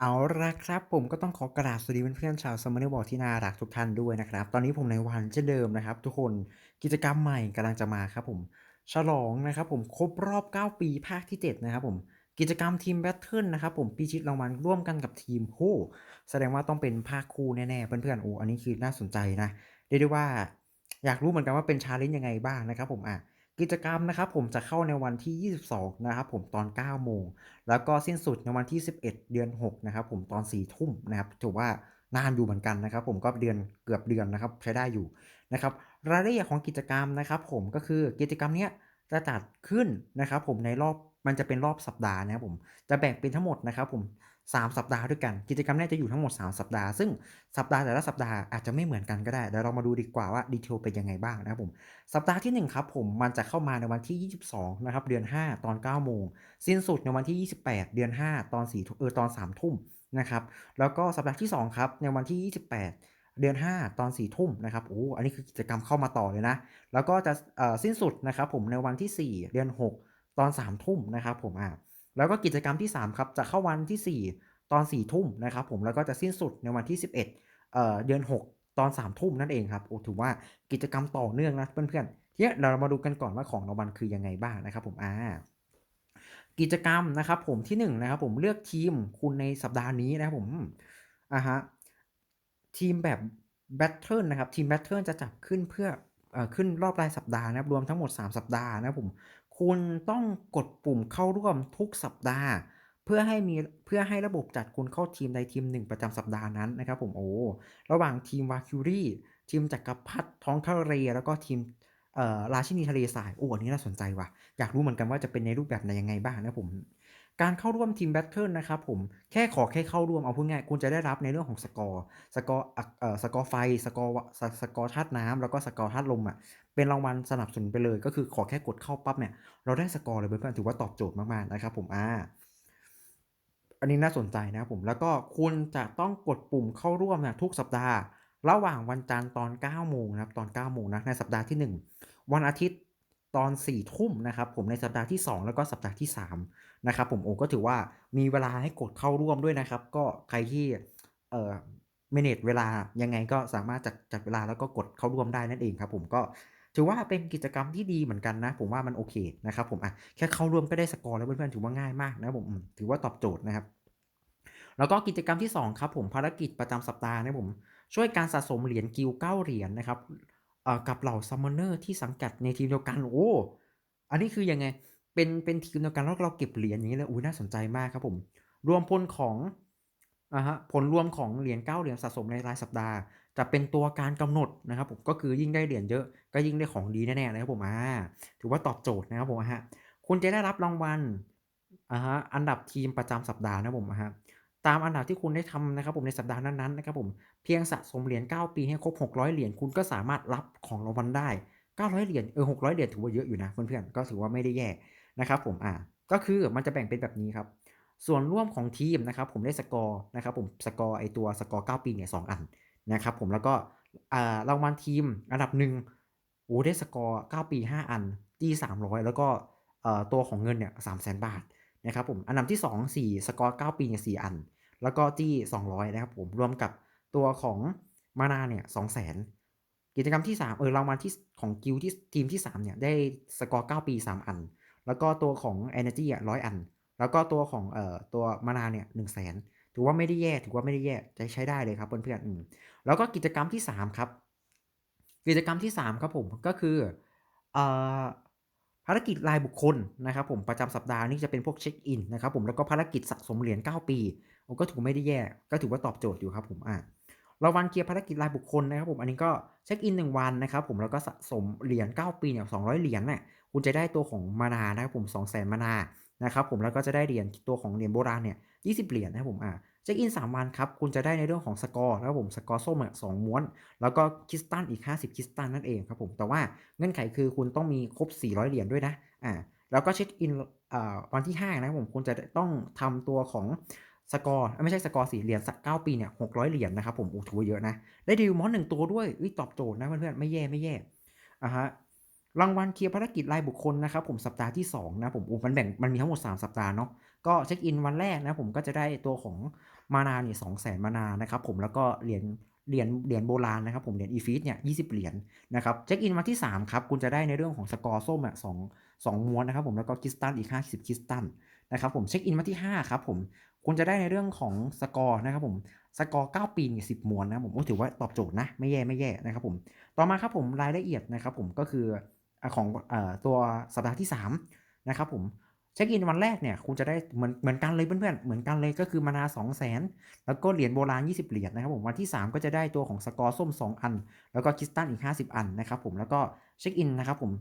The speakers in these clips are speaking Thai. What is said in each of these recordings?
เอาละครับผมก็ต้องขอกราบสวัสดีเพื่อนๆชาว Summoner World ที่น่ารักทุกท่านด้วยนะครับ ตอนนี้ผมในวันเช่นเดิมนะครับ ทุกคนกิจกรรมใหม่กำลังจะมาครับผม ฉลองนะครับผมครบรอบ 9 ปีภาคที่ 7 นะครับผมกิจกรรมทีมแบทเทิลนะครับผมพิชิตรางวัลร่วมกันกับทีมโอ้แสดงว่าต้องเป็นภาคคู่แน่ๆเพื่อนๆโอ้อันนี้คือน่าสนใจนะเรียกได้ว่าอยากรู้เหมือนกันว่าเป็นชาเลนจ์ยังไงบ้างนะครับผมอะ กิจกรรมนะครับผมจะเข้าในวันที่ 22 นะครับผมตอน 9 โมง แล้วก็สิ้นสุดในวันที่ 11 เดือน 6 นะครับผมตอน 4 ทุ่มนะครับถือว่านานอยู่เหมือนกันนะครับ ผมก็เดือนเกือบเดือนนะครับใช้ได้อยู่นะครับรายละเอียดของกิจกรรมนะครับผมก็คือกิจกรรมเนี้ยจะจัดขึ้นนะครับผมในรอบมันจะเป็นรอบสัปดาห์นะครับผมจะแบ่งเป็นทั้งหมดนะครับผม 3 สัปดาห์ด้วยกัน กิจกรรมนี้จะอยู่ทั้งหมด 3 สัปดาห์ ซึ่งสัปดาห์แต่ละสัปดาห์อาจจะไม่เหมือนกันก็ได้ เดี๋ยวเรามาดูดีกว่าว่าดีเทลเป็นยังไงบ้างนะครับผม สัปดาห์ที่1ครับผม มันจะเข้ามาในวันที่ 22 นะครับ เดือน 5 ตอน 9 โมง สิ้นสุดในวันที่ 28 เดือน 5 ตอน4เออตอน 3 ทุ่มนะครับ แล้วก็สัปดาห์ที่ 2 ครับ ในวันที่ 28เดือน 5 ตอน4ทุ่มนะครับ โอ้ อันนี้คือกิจกรรมเข้ามาต่อเลยนะ แล้วก็จะเอ่อสิ้นสุดนะครับผมในวันที่ 4 เดือน 6 ตอน3ทุ่มนะครับผมอ่า แล้วก็กิจกรรมที่ 3 ครับ จะเข้าวันที่ 4 ตอน4ทุ่มนะครับผมแล้วก็จะสิ้นสุดในวันที่ 11เอ่อเดือน 6 ตอน3ทุ่มนั่นเองครับโอ้ถือว่ากิจกรรมต่อเนื่องนะเพื่อนๆทีนี้เรามาดูกันก่อนว่าของรางวัลคือยังไงบ้างนะครับผมอ่ากิจกรรมนะครับผมที่1นงนะครับผมเลือกทีมคุณในสัปดาห์นี้นะครับผมอ่าฮะทีมแบบแบทเทิลนะครับทีมแบทเทิลจะจับขึ้นเพื่ออขึ้นรอบรายสัปดาห์นะครับรวมทั้งหมด 3 สัปดาห์นะครับผม คุณต้องกดปุ่มเข้าร่วมทุกสัปดาห์ เพื่อให้มีเพื่อให้ระบบจัดคุณเข้าทีมใดทีมหนึ่งประจำสัปดาห์นั้นนะครับผมโอ้ระหว่างทีมวาคิวรี่ทีมจักรพรรดิท้องทะเลแล้วก็ทีมราชินีทะเลทรายโอ้อันนี้น่าสนใจว่ะอยากรู้เหมือนกันว่าจะเป็นในรูปแบบไหนยังไงบ้างนะผม การเข้าร่วมทีมแบทเทิลนะครับผมแค่ขอแค่เข้าร่วมเอาพูดง่ายคุณจะได้รับในเรื่องของสกอร์สกอร์เอ่อสกอร์ไฟสกอร์สสกอร์ธาตุน้ำแล้วก็สกอร์ธาตุลมอะเป็นรางวัลสนับสนุนไปเลย ก็คือขอแค่กดเข้าปั๊บเนี่ยเราได้สกอร์เลยเพื่อนๆถือว่าตอบโจทย์มากๆนะครับผมอ่าอันนี้น่าสนใจนะครับผมแล้วก็คุณจะต้องกดปุ่มเข้าร่วมนะทุกสัปดาห์ ระหว่างวันจันทร์ตอน 9 โมงนะครับตอน 9 โมงนะในสัปดาห์ที่ 1 วันอาทิตย์ตอน4ทุ่มนะครับผมในสัปดาห์ที่ 2 แล้วก็สัปดาห์ที่ 3 นะครับผมโอ้ก็ถือว่ามีเวลาให้กดเข้าร่วมด้วยนะครับ ก็ใครที่เอ่อ manage เวลายังไงก็สามารถจัดจัดเวลาแล้วก็กดเข้าร่วมได้นั่นเองครับผมก็ถือว่าเป็นกิจกรรมที่ดีเหมือนกันนะ ผมว่ามันโอเคนะครับผมอะแค่เข้าร่วมก็ได้สกอร์แล้วเพื่อนๆถือว่าง่ายมากนะผมถือว่าตอบโจทย์นะครับ แล้วก็กิจกรรมที่ 2 ครับผมภารกิจประจำสัปดาห์นะผมช่วยการสะสมเหรียญกิลด์9เหรียญนะครับกับเหล่าซัมมอนเนอร์ที่สังกัดในทีมเดียวกันโอ้อันนี้คือยังไง เป็นเป็นทีมเดียวกันแล้วเราเก็บเหรียญอย่างนี้เลยอุ้ยน่าสนใจมากครับผม รวมพลของอ่าฮะผลรวมของเหรียญ9เหรียญสะสมในรายสัปดาห์ จะเป็นตัวการกำหนดนะครับผมก็คือยิ่งได้เหรียญเยอะก็ยิ่งได้ของดีแน่ๆเลยครับผมอ่าถือว่าตอบโจทย์นะครับผมฮะคุณจะได้รับรางวัลอ่าฮะอันดับทีมประจำสัปดาห์นะครับผมฮะตามอันดับที่คุณได้ทำนะครับผมในสัปดาห์นั้นๆนะครับผมเพียงสะสมเหรียญ9 ปีให้ครบ 600 เหรียญคุณก็สามารถรับของรางวัลได้ 900 เหรียญเออ600 เหรียญถือว่าเยอะอยู่นะเพื่อนๆก็ถือว่าไม่ได้แย่ นะครับผมอ่าก็คือมันจะแบ่งเป็นแบบนี้ครับ ส่วนร่วมของทีมนะครับผมได้สกอร์นะครับผมสกอร์ไอตัวสกอร์ 9 ปีเนี่ย2อันนะครับผมแล้วก็อ่ารางวัลทีมอันดับหนึ่งโอ้ได้สกอร์ 9 ปี 5 อันจี้300 แล้วก็เอ่อตัวของเงินเนี่ย300,000บาทนะครับผมอันดับที่ 2 4 สกอร์ 9 ปีเนี่ย4อัน แล้วก็จี้200 นะครับผมรวมกับตัวของมานาเนี่ย200,000กิจกรรมที่ 3 เออรางวัลที่ของกิลที่ทีมที่3เนี่ยได้สกอร์ 9 ปี 3 อัน แล้วก็ตัวของ Energy อะ100อัน แล้วก็ตัวของเอ่อตัวมานาเนี่ย100,000ถือว่าไม่ได้แย่ถือว่าไม่ได้แย่จะใช้ได้เลยครับเพื่อนๆอืมแล้วก็กิจกรรมที่ 3 ครับ กิจกรรมที่ 3 ครับผมก็คือเอ่อภารกิจรายบุคคลนะครับผมประจำสัปดาห์นี้จะเป็นพวกเช็คอินนะครับผมแล้วก็ภารกิจสะสมเหรียญ9ปีก็ถือไม่ได้แย่ ก็ถือว่าตอบโจทย์อยู่ครับผมอ่า ราวัลเกียร์ภารกิจรายบุคคลนะครับผมอันนี้ก็เช็คอิน 1 วันนะครับผมแล้วก็สะสมเหรียญ9ปีเนี่ย200เหรียญเนี่ยคุณจะได้ตัวของมานานะครับผม200,000มานานะครับผมแล้วก็จะได้เหรียญตัวของเหรียญโบราณเนี่ย20เหรียญนะครับผมอ่าเช็คอิน 3 วันครับ คุณจะได้ในเรื่องของสกอร์นะครับผมสกอร์ส้มอะ2ม้วน แล้วก็คริสตัลอีก 50คริสตัลนั่นเองครับผมแต่ว่าเงื่อนไขคือคุณต้องมีครบ 400 เหรียญด้วยนะอ่าแล้วก็เช็คอินอ่าวันที่5นะครับผมคุณจะต้องทำตัวของ สกอร์ไม่ใช่สกอร์สี่เหรียญสักเก้าปีเนี่ยหกร้อยเหรียญนะครับผมโอ้ถือว่าเยอะนะ ได้ดิวมอนหนึ่งตัวด้วยอุ้ยตอบโจทย์นะเพื่อนๆไม่แย่ไม่แย่อะฮะรางวัลเคลียร์ภารกิจรายบุคคลนะครับผมสัปดาห์ที่ 2 นะผมโอ้มันแบ่งมันมีทั้งหมด 3 สัปดาห์เนาะก็เช็คอินวันแรกนะผมก็จะได้ตัวของมานาเนี่ย200,000มานานะครับผมแล้วก็เหรียญเหรียญเหรียญโบราณนะครับผมเหรียญ e-feat เนี่ย20เหรียญนะครับเช็คอินวันที่ 3 ครับ คุณจะได้ในเรื่องของสกอร์ส้มอะสอง สองม้วนนะครับผมแล้วก็คริสตัลอีก 50คริสตัลนะครับผมเช็คอินมาที่ 5 ครับผมคุณจะได้ในเรื่องของสกอร์นะครับผมสกอร์9ปีเนี่สิบม้วนนะครับผมโอ้ถือว่าตอบโจทย์นะไม่แย่ไม่แย่นะครับผมต่อมาครับผมรายละเอียดนะครับผมก็คือของอตัวสัปดาห์ที่3นะครับผม เช็คอินวันแรกเนี่ยคุณจะได้เหมือนเหมือนกันเลยเพื่อนๆเหมือนกันเลยก็คือมานา2 0 0 0 0 0 แล้วก็เหรียญโบราณ 20 เหรียญนะครับผมวันที่ 3 ก็จะได้ตัวของสกอร์ส้ม 2 อัน แล้วก็คริสตัลอีก 50 อันนะครับผมแล้วก็เช็คอินนะครับผม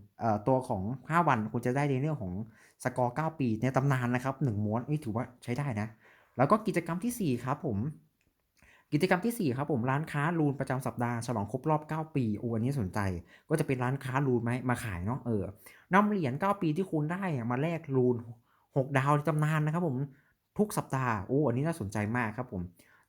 ตัวของ 5 วันคุณจะได้ในเรื่องของสกอร์ 9 ปีในตำนานนะครับ1ม้วนนี่ถือว่าใช้ได้นะ แล้วก็กิจกรรมทีสี่4 ครับผมกิจกรรมทีสี่4 ครับผมร้านค้ารูนประจำสัปดาห์ฉลองครบรอบ 9 ปีโอ้อันนี้สนใจ ก็จะเป็นร้านค้ารูนไหมมาขายเนาะเออ นำเหรียญ9ปีที่คุณได้มาแลกรูน 6 ดาวในตำนานนะครับผมทุกสัปดาห์โอ้อันนี้น่าสนใจมากครับผม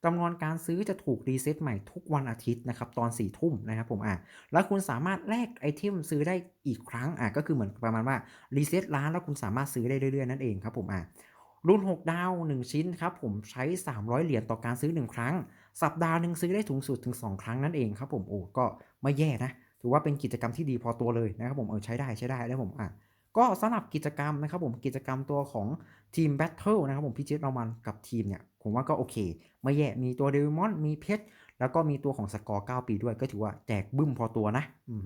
จำนวนการซื้อจะถูกรีเซ็ตใหม่ทุกวันอาทิตย์นะครับตอน4ี่ทุ่มนะครับผมอะแล้วคุณสามารถแลกไอเทมซื้อได้อีกครั้งอะก็คือเหมือนประมาณว่ารีเซ็ตร้านแล้วคุณสามารถซื้อได้เรื่อยๆนั่นเองครับผมอะรุ่น 6 ดาว 1 ชิ้นครับผมใช้ 300 เหรียญต่อการซื้อ 1 ครั้ง สัปดาห์หนึ่งซื้อได้สูงสุดถึง 2 ครั้งนั่นเองครับผมโอ้ก็ไม่แย่นะ ถือว่าเป็นกิจกรรมที่ดีพอตัวเลยนะครับผมเออใช้ได้ใช้ได้แล้วผมอะก็สำหรับกิจกรรมนะครับผมกิจกรรมตัวของทีมแบทเทิลนะครับผมพิจิตรเรามันกับทีมเนี่ยผมว่าก็โอเค ไม่แย่มีตัวเดวิมอนมีเพชรแล้วก็มีตัวของสกอร์9ปีด้วยก็ถือว่าแจกบึ้มพอตัวนะอืม